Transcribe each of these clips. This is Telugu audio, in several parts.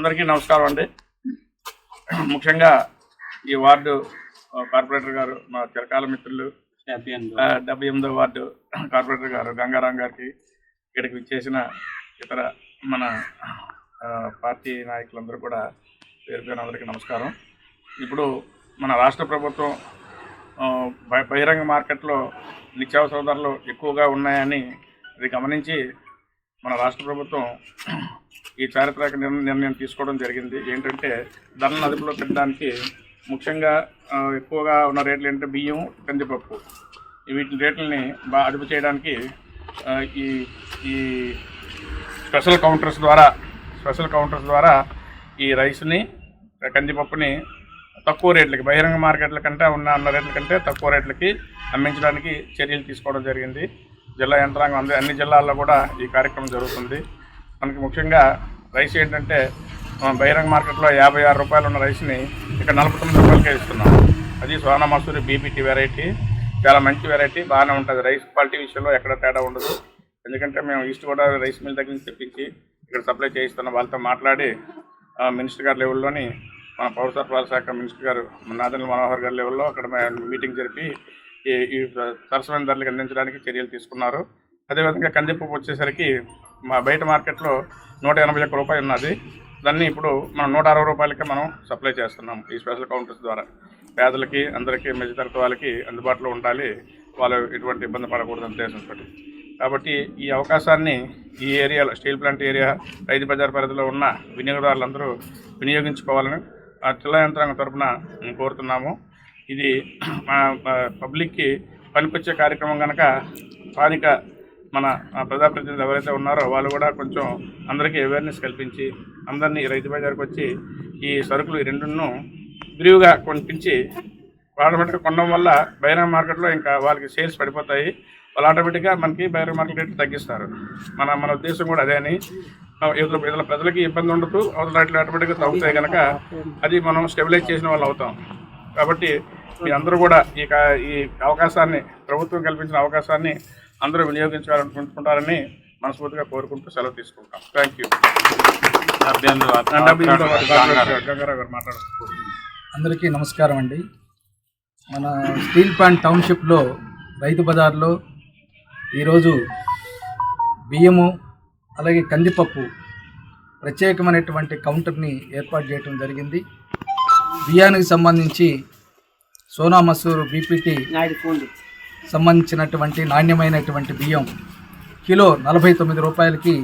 అందరికీ నమస్కారం అండి. ముఖ్యంగా ఈ వార్డు కార్పొరేటర్ గారు మా చిరకాల మిత్రులు డెబ్బై ఎనిమిదో వార్డు కార్పొరేటర్ గారు గంగారాం గారికి ఇక్కడికి విచ్చేసిన ఇతర మన పార్టీ నాయకులందరూ కూడా పేరు పేరు అందరికీ నమస్కారం. ఇప్పుడు మన రాష్ట్ర ప్రభుత్వం బహిరంగ మార్కెట్లో నిత్యావసర ధరలు ఎక్కువగా ఉన్నాయని ఇది గమనించి మన రాష్ట్ర ప్రభుత్వం ఈ చారిత్రక నిర్ణయం తీసుకోవడం జరిగింది. ఏంటంటే ధనం అదుపులో పెట్టడానికి ముఖ్యంగా ఎక్కువగా ఉన్న రేట్లు ఏంటంటే బియ్యం కందిపప్పు. వీటి రేట్లని బాగా అదుపు చేయడానికి ఈ ఈ స్పెషల్ కౌంటర్స్ ద్వారా స్పెషల్ కౌంటర్స్ ద్వారా ఈ రైస్ని కందిపప్పుని తక్కువ రేట్లకి బహిరంగ మార్కెట్ల కంటే ఉన్న అన్న రేట్ల కంటే తక్కువ రేట్లకి అమ్మించడానికి చర్యలు తీసుకోవడం జరిగింది. జిల్లా యంత్రాంగం అందరి అన్ని జిల్లాల్లో కూడా ఈ కార్యక్రమం జరుగుతుంది. మనకి ముఖ్యంగా రైస్ ఏంటంటే మనం బహిరంగ మార్కెట్లో యాభై ఆరు రూపాయలు ఉన్న రైస్ని ఇక్కడ నలభై తొమ్మిది రూపాయలకే ఇస్తున్నాం. అది సోనా మసూరి బీపీటీ వెరైటీ చాలా మంచి వెరైటీ బాగానే ఉంటుంది. రైస్ క్వాలిటీ విషయంలో ఎక్కడ తేడా ఉండదు. ఎందుకంటే మేము ఈస్ట్ గోదావరి రైస్ మిల్ దగ్గర నుంచి తెప్పించి ఇక్కడ సప్లై చేయిస్తున్నాం. వాళ్ళతో మాట్లాడి మినిస్టర్ గారి లెవెల్లోని మన పౌర సరఫరాల శాఖ మినిస్టర్ గారు నాదన్ మనోహర్ గారి లెవెల్లో అక్కడ మేము మీటింగ్ జరిపి ఈ ఈ సరసమైన ధరలకు అందించడానికి చర్యలు తీసుకున్నారు. అదేవిధంగా కందిపప్పు వచ్చేసరికి మా బయట మార్కెట్లో నూట ఎనభై ఒక్క రూపాయలు ఉన్నది. దాన్ని ఇప్పుడు మనం నూట అరవై రూపాయలకి మనం సప్లై చేస్తున్నాం ఈ స్పెషల్ కౌంటర్స్ ద్వారా. పేదలకి అందరికీ మధ్యతరగతి వాళ్ళకి అందుబాటులో ఉండాలి. వాళ్ళు ఎటువంటి ఇబ్బంది పడకూడదు ఉద్దేశంతో కాబట్టి ఈ అవకాశాన్ని ఈ ఏరియాలో steel plant area Rythu Bazar పరిధిలో ఉన్న వినియోగదారులందరూ వినియోగించుకోవాలని ఆ జిల్లా యంత్రాంగం తరఫున మేము కోరుతున్నాము. ఇది మా మా పబ్లిక్కి పనికొచ్చే కార్యక్రమం కనుక స్థానిక మన ఆ, ప్రజాప్రతినిధులు ఎవరైతే ఉన్నారో వాళ్ళు కూడా కొంచెం అందరికీ అవేర్నెస్ కల్పించి అందరినీ రైతు బజార్కి వచ్చి ఈ సరుకులు ఈ రెండును విరివిగా కొనిపించి ఆటోమేటిక్గా కొనడం వల్ల బహిరంగ మార్కెట్లో ఇంకా వాళ్ళకి సేల్స్ పడిపోతాయి. వాళ్ళు ఆటోమేటిక్గా మనకి బహిరంగ మార్కెట్ రేట్లు తగ్గిస్తారు. మన మన ఉద్దేశం కూడా అదే అని. ఇతర ఇతర ప్రజలకి ఇబ్బంది ఉండదు. అవతల రేట్లు ఆటోమేటిక్గా తగ్గుతాయి కనుక అది మనం స్టెబిలైజ్ చేసిన వాళ్ళు అవుతాం. కాబట్టి మీ అందరూ కూడా ఈ ఈ అవకాశాన్ని ప్రభుత్వం కల్పించిన అవకాశాన్ని అందరూ వినియోగించాలనుకుంటున్నారని మనస్ఫూర్తిగా కోరుకుంటూ సెలవు తీసుకుంటాం. థ్యాంక్ యూ అందరికీ నమస్కారం అండి. మన స్టీల్ ప్లాంట్ టౌన్షిప్లో రైతు బజార్లో ఈరోజు బియ్యము అలాగే కందిపప్పు ప్రత్యేకమైనటువంటి కౌంటర్ని ఏర్పాటు చేయడం జరిగింది. బియ్యానికి సంబంధించి సోనా మసూరు బీపీటీ సంబంధించినటువంటి నాణ్యమైనటువంటి బియ్యం కిలో నలభై తొమ్మిది రూపాయలకి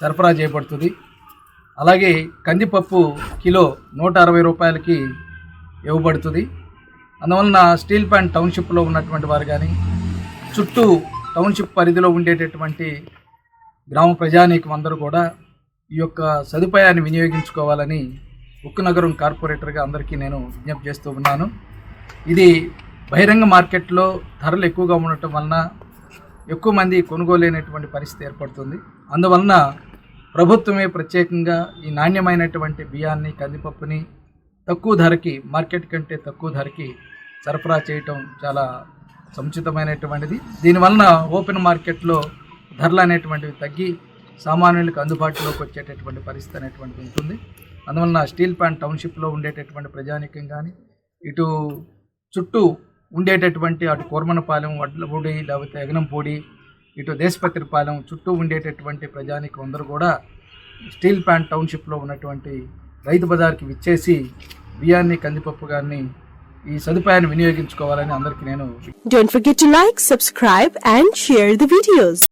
సరఫరా చేయబడుతుంది. అలాగే కందిపప్పు కిలో నూట అరవై రూపాయలకి ఇవ్వబడుతుంది. అందువలన స్టీల్ ప్లాంట్ టౌన్షిప్లో ఉన్నటువంటి వారు కానీ చుట్టూ టౌన్షిప్ పరిధిలో ఉండేటటువంటి గ్రామ ప్రజానీకం అందరూ కూడా ఈ యొక్క సదుపాయాన్ని వినియోగించుకోవాలని ఉక్కు నగరం కార్పొరేటర్గా అందరికీ నేను విజ్ఞప్తి చేస్తూ ఉన్నాను. ఇది బహిరంగ మార్కెట్లో ధరలు ఎక్కువగా ఉండటం వలన ఎక్కువ మంది కొనుగోలేనటువంటి పరిస్థితి ఏర్పడుతుంది. అందువలన ప్రభుత్వమే ప్రత్యేకంగా ఈ నాణ్యమైనటువంటి బియ్యాన్ని కందిపప్పుని తక్కువ ధరకి మార్కెట్ కంటే తక్కువ ధరకి సరఫరా చేయటం చాలా సముచితమైనటువంటిది. దీనివలన ఓపెన్ మార్కెట్లో ధరలు అనేటువంటివి తగ్గి సామాన్యులకు అందుబాటులోకి వచ్చేటటువంటి పరిస్థితి అనేటువంటిది ఉంటుంది. అందువలన స్టీల్ ప్లాంట్ టౌన్షిప్లో ఉండేటటువంటి ప్రజానీకం కానీ ఇటు చుట్టూ ఉండేటటువంటి అటు కోర్మనపాలెం వడ్లపూడి లేకపోతే ఎగనంపూడి ఇటు దేశపత్రిపాలెం చుట్టూ ఉండేటటువంటి ప్రజానికి అందరూ కూడా స్టీల్ ప్లాంట్ టౌన్షిప్లో ఉన్నటువంటి రైతు బజార్కి విచ్చేసి బియ్యాన్ని కందిపప్పు గారిని ఈ సదుపాయాన్ని వినియోగించుకోవాలని అందరికీ నేను Don't forget to like, subscribe.